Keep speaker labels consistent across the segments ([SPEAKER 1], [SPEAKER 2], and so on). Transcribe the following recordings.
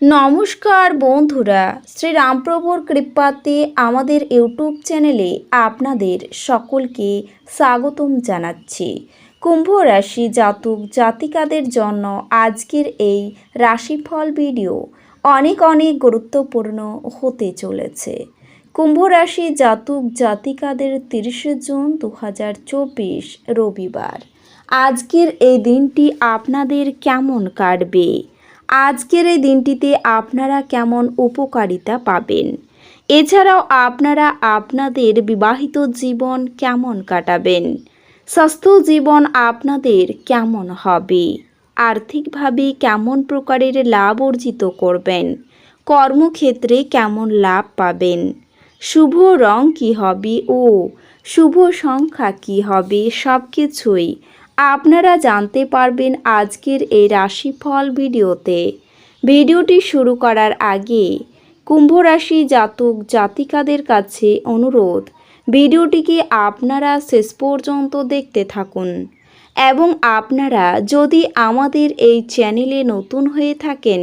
[SPEAKER 1] নমস্কার বন্ধুরা শ্রী রামপ্রভুর কৃপাতে আমাদের ইউটিউব চ্যানেলে আপনাদের সকলকে স্বাগতম জানাচ্ছি। কুম্ভ রাশি জাতক জাতিকাদের জন্য আজকের এই রাশিফল ভিডিও অনেক অনেক গুরুত্বপূর্ণ হতে চলেছে। কুম্ভ রাশি জাতক জাতিকাদের তিরিশে জুন দু হাজার চব্বিশ রবিবার। আজকের এই দিনটি আপনাদের কেমন কাটবে? আজকের এই দিনটিতে আপনারা কেমন উপকারিতা পাবেন? এছাড়াও আপনারা আপনাদের বিবাহিত জীবন কেমন কাটাবেন? স্বাস্থ্য জীবন আপনাদের কেমন হবে? আর্থিকভাবে কেমন প্রকারের লাভ অর্জিত করবেন? কর্মক্ষেত্রে কেমন লাভ পাবেন? শুভ রং কী হবে ও শুভ সংখ্যা কী হবে সব কিছুই আপনারা জানতে পারবেন আজকের এই রাশিফল ভিডিওতে। ভিডিওটি শুরু করার আগে কুম্ভ রাশি জাতক জাতিকাদের কাছে অনুরোধ, ভিডিওটিকে আপনারা শেষ পর্যন্ত দেখতে থাকুন এবং আপনারা যদি আমাদের এই চ্যানেলে নতুন হয়ে থাকেন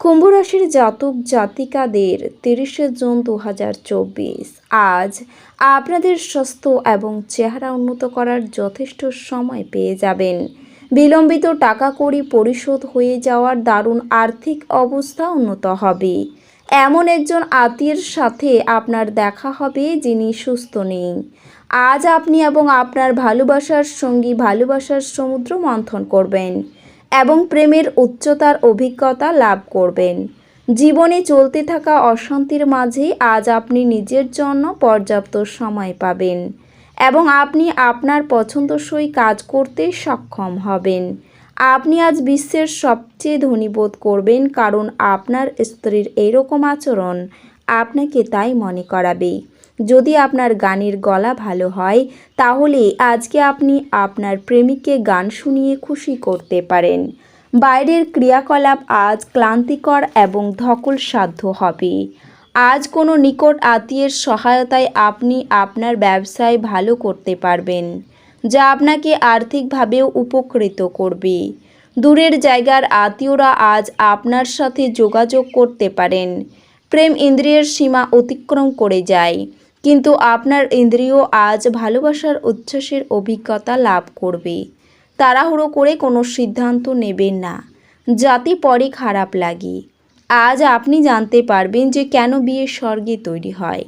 [SPEAKER 1] কুম্ভ রাশির জাতক জাতিকাদের তিরিশে জুন দু হাজার চব্বিশ। আজ আপনাদের স্বাস্থ্য এবং চেহারা উন্নত করার যথেষ্ট সময় পেয়ে যাবেন। বিলম্বিত টাকা কড়ি পরিশোধ হয়ে যাওয়ার দারুণ আর্থিক অবস্থা উন্নত হবে। এমন একজন আত্মীয়ের সাথে আপনার দেখা হবে যিনি সুস্থ নেই। আজ আপনি এবং আপনার ভালোবাসার সঙ্গী ভালোবাসার সমুদ্র মন্থন করবেন। এবং প্রেমের উচ্চতার অভিজ্ঞতা লাভ করবেন। জীবনে চলতে থাকা অশান্তির মাঝে আজ আপনি নিজের জন্য পর্যাপ্ত সময় পাবেন এবং আপনি আপনার পছন্দসই কাজ করতে সক্ষম হবেন। আপনি আজ বিশ্বের সবচেয়ে ধনী বোধ করবেন কারণ আপনার স্ত্রীর এইরকম আচরণ আপনাকে তাই মনে করাবে যদি আপনার গানের গলা ভালো হয়, তাহলে আজকে আপনি আপনার প্রেমিককে গান শুনিয়ে খুশি করতে পারেন। বাইরের ক্রিয়াকলাপ আজ ক্লান্তিকর এবং ধকল সাধ্য হবে। আজ কোনো নিকট আত্মীয়ের সহায়তায় আপনি আপনার ব্যবসায় ভালো করতে পারবেন, যা আপনাকে আর্থিকভাবেও উপকৃত করবে। দূরের জায়গার আত্মীয়রা আজ আপনার সাথে যোগাযোগ করতে পারেন। প্রেম ইন্দ্রিয়ের সীমা অতিক্রম করে যায়। কিন্তু আপনার ইন্দ্রিয় আজ ভালোবাসার উচ্ছ্বাসের অভিজ্ঞতা লাভ করবে। তাড়াহুড়ো করে কোনো সিদ্ধান্ত নেবেন না। যাতে পরে খারাপ লাগে। আজ আপনি জানতে পারবেন যে কেন বিয়ে স্বর্গে তৈরি হয়।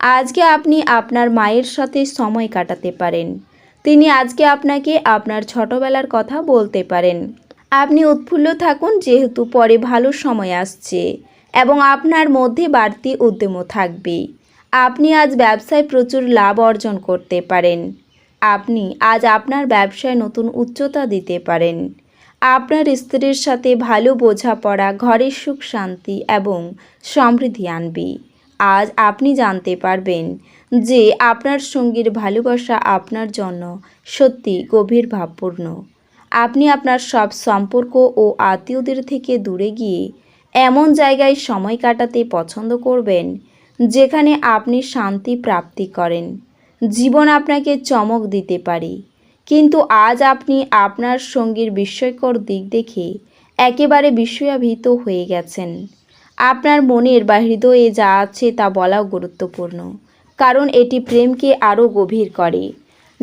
[SPEAKER 1] আজকে আপনি আপনার মায়ের সাথে সময় কাটাতে পারেন। তিনি আজকে আপনাকে আপনার ছোটবেলার কথা বলতে পারেন। আপনি উৎফুল্ল থাকুন যেহেতু পরে ভালো সময় আসছে এবং আপনার মধ্যে বাড়তি উদ্যমও থাকবে। আপনি আজ ব্যবসায় প্রচুর লাভ অর্জন করতে পারেন। আপনি আজ আপনার ব্যবসায় নতুন উচ্চতা দিতে পারেন। আপনার স্ত্রীর সাথে ভালো বোঝাপড়া, ঘরের সুখ শান্তি এবং সমৃদ্ধি আনবে। আজ আপনি জানতে পারবেন যে আপনার সঙ্গীর ভালোবাসা আপনার জন্য সত্যি গভীর ভাবপূর্ণ। আপনি আপনার সব সম্পর্ক ও আত্মীয়দের থেকে দূরে গিয়ে এমন জায়গায় সময় কাটাতে পছন্দ করবেন যেখানে আপনি শান্তি প্রাপ্তি করেন। জীবন আপনাকে চমক দিতে পারে। কিন্তু আজ আপনি আপনার সঙ্গীর বিস্ময়কর দিক দেখে একেবারে বিস্ময়াভীত হয়ে গেছেন। আপনার মনের বা হৃদয়ে যা আছে তা বলাও গুরুত্বপূর্ণ। কারণ এটি প্রেমকে আরও গভীর করে।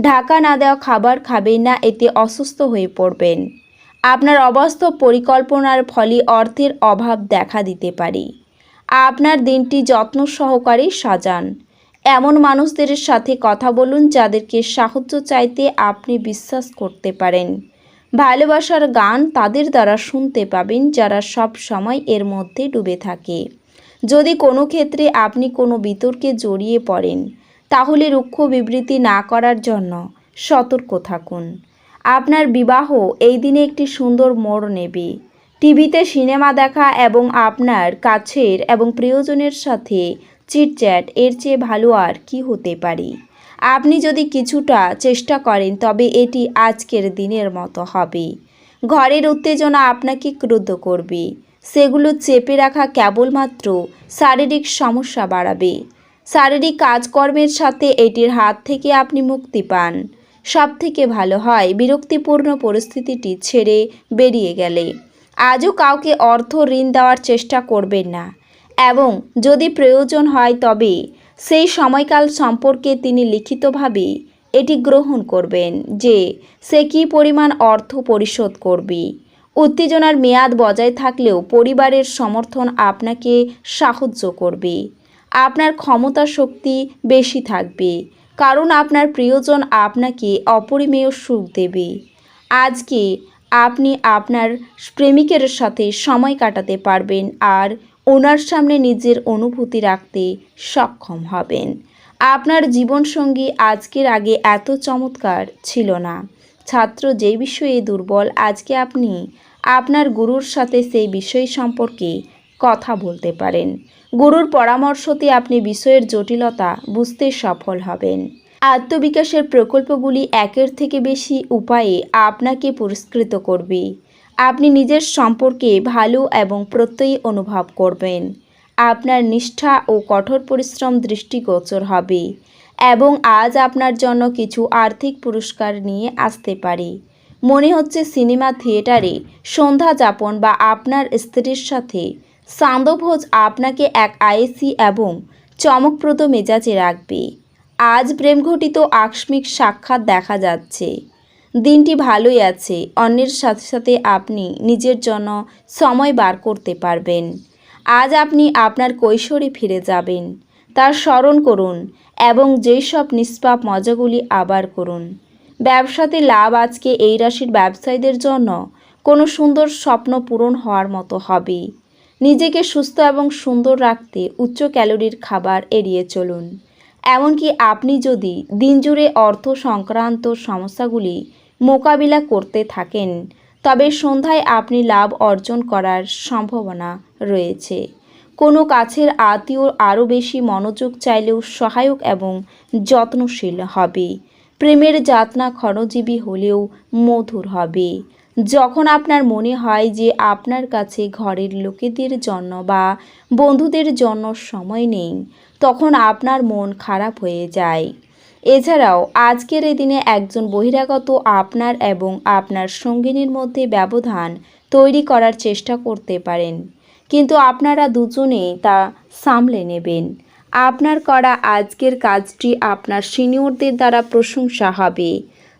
[SPEAKER 1] ঢাকা না দেওয়া খাবার খাবেন না, এতে অসুস্থ হয়ে পড়বেন। আপনার অবাস্তব পরিকল্পনার ফলে অর্থের অভাব দেখা দিতে পারে। আপনার দিনটি যত্ন সহকারে সাজান। এমন মানুষদের সাথে কথা বলুন যাদেরকে সাহায্য চাইতে আপনি বিশ্বাস করতে পারেন। ভালোবাসার গান তাদের দ্বারা শুনতে পাবেন যারা সব সময় এর মধ্যে ডুবে থাকে। যদি কোনো ক্ষেত্রে আপনি কোনো বিতর্কে জড়িয়ে পড়েন, তাহলে রুক্ষ বিবৃতি না করার জন্য সতর্ক থাকুন। আপনার বিবাহ এই দিনে একটি সুন্দর মোড় নেবে। টিভিতে সিনেমা দেখা এবং আপনার কাছের এবং প্রিয়জনের সাথে চিটচ্যাট, এর চেয়ে ভালো আর কি হতে পারে? আপনি যদি কিছুটা চেষ্টা করেন, তবে এটি আজকের দিনের মতো হবে। ঘরের উত্তেজনা আপনাকে ক্রুদ্ধ করবে। সেগুলো চেপে রাখা কেবলমাত্র শারীরিক সমস্যা বাড়াবে। শারীরিক কাজকর্মের সাথে এটির হাত থেকে আপনি মুক্তি পান। সব থেকে ভালো হয় বিরক্তিপূর্ণ পরিস্থিতিটি ছেড়ে বেরিয়ে গেলে। আজও কাউকে অর্থ ঋণ দেওয়ার চেষ্টা করবেন না। এবং যদি প্রয়োজন হয় তবে সেই সময়কাল সম্পর্কে তিনি লিখিতভাবে এটি গ্রহণ করবেন যে সে কী পরিমাণ অর্থ পরিশোধ করবে। উত্তেজনার মেয়াদ বজায় থাকলেও পরিবারের সমর্থন আপনাকে সাহায্য করবে। আপনার ক্ষমতা শক্তি বেশি থাকবে। কারণ আপনার প্রিয়জন আপনাকে অপরিমেয় সুখ দেবে। আজকে আপনি আপনার প্রেমিকের সাথে সময় কাটাতে পারবেন আর ওনার সামনে নিজের অনুভূতি রাখতে সক্ষম হবেন। আপনার জীবনসঙ্গী আজকের আগে এত চমৎকার ছিল না। ছাত্র যে বিষয়ে দুর্বল, আজকে আপনি আপনার গুরুর সাথে সেই বিষয় সম্পর্কে কথা বলতে পারেন। গুরুর পরামর্শতে আপনি বিষয়ের জটিলতা বুঝতে সফল হবেন। আত্মবিকাশের প্রকল্পগুলি একের থেকে বেশি উপায়ে আপনাকে পুরস্কৃত করবে। আপনি নিজের সম্পর্কে ভালো এবং প্রত্যয়ী অনুভব করবেন। আপনার নিষ্ঠা ও কঠোর পরিশ্রম দৃষ্টিগোচর হবে এবং আজ আপনার জন্য কিছু আর্থিক পুরস্কার নিয়ে আসতে পারে। মনে হচ্ছে সিনেমা থিয়েটারে সন্ধ্যা যাপন বা আপনার স্ত্রীর সাথে সান্দভোজ আপনাকে এক আয়েসি এবং চমকপ্রদ মেজাজে রাখবে। আজ প্রেমঘটিত আকস্মিক সাক্ষাৎ দেখা যাচ্ছে। দিনটি ভালোই আছে, অন্যের সাথে সাথে আপনি নিজের জন্য সময় বার করতে পারবেন। আজ আপনি আপনার কৈশোরে ফিরে যাবেন। তার স্মরণ করুন এবং যেই সব নিষ্পাপ মজাগুলি আবার করুন। ব্যবসাতে লাভ আজকে এই রাশির ব্যবসায়ীদের জন্য কোনো সুন্দর স্বপ্ন পূরণ হওয়ার মতো হবে। নিজেকে সুস্থ এবং সুন্দর রাখতে উচ্চ ক্যালোরির খাবার এড়িয়ে চলুন। এমনকি আপনি যদি দিনজুড়ে অর্থ সংক্রান্ত সমস্যাগুলি মোকাবিলা করতে থাকেন, তবে সন্ধ্যায় আপনি লাভ অর্জন করার সম্ভাবনা রয়েছে। কোনো কাছের আত্মীয় আরও বেশি মনোযোগ চাইলেও সহায়ক এবং যত্নশীল হবে। প্রেমের যাতনা ক্ষণজীবী হলেও মধুর হবে। যখন আপনার মনে হয় যে আপনার কাছে ঘরের লোকেদের জন্য বা বন্ধুদের জন্য সময় নেই তখন আপনার মন খারাপ হয়ে যায়। এছাড়াও, আজকের এই দিনে একজন বহিরাগত আপনার এবং আপনার সঙ্গিনীর মধ্যে ব্যবধান তৈরি করার চেষ্টা করতে পারেন। কিন্তু আপনারা দুজনেই তা সামলে নেবেন। আপনার করা আজকের কাজটি আপনার সিনিয়রদের দ্বারা প্রশংসা হবে,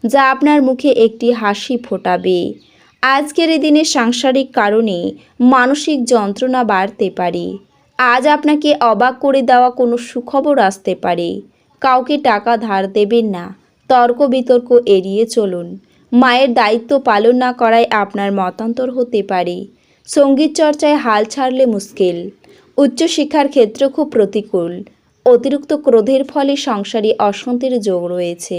[SPEAKER 1] যা আপনার মুখে একটি হাসি ফোটাবে। আজকের এই দিনে সাংসারিক কারণে মানসিক যন্ত্রণা বাড়তে পারে। আজ আপনাকে অবাক করে দেওয়া কোনো সুখবর আসতে পারে। কাউকে টাকা ধার দেবেন না। তর্ক বিতর্ক এড়িয়ে চলুন। মায়ের দায়িত্ব পালন না করায় আপনার মতান্তর হতে পারে। সংগীত চর্চায় হাল ছাড়লে মুশকিল। উচ্চশিক্ষার ক্ষেত্র খুব প্রতিকূল। অতিরিক্ত ক্রোধের ফলে সংসারে অশান্তির যোগ রয়েছে।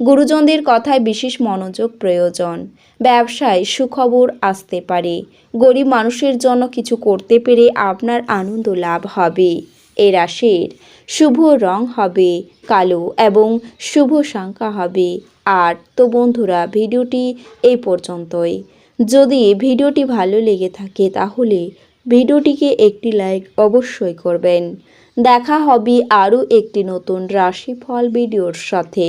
[SPEAKER 1] গুরুজনদের কথায় বিশেষ মনোযোগ প্রয়োজন। ব্যবসায় সুখবর আসতে পারে। গরিব মানুষের জন্য কিছু করতে পেরে আপনার আনন্দ লাভ হবে। এ রাশির শুভ রং হবে কালো এবং শুভ সংখ্যা হবে আর তো বন্ধুরা, ভিডিওটি এই পর্যন্তই। যদি ভিডিওটি ভালো লেগে থাকে তাহলে ভিডিওটিকে একটি লাইক অবশ্যই করবেন। দেখা হবে আরও একটি নতুন রাশিফল ভিডিওর সাথে।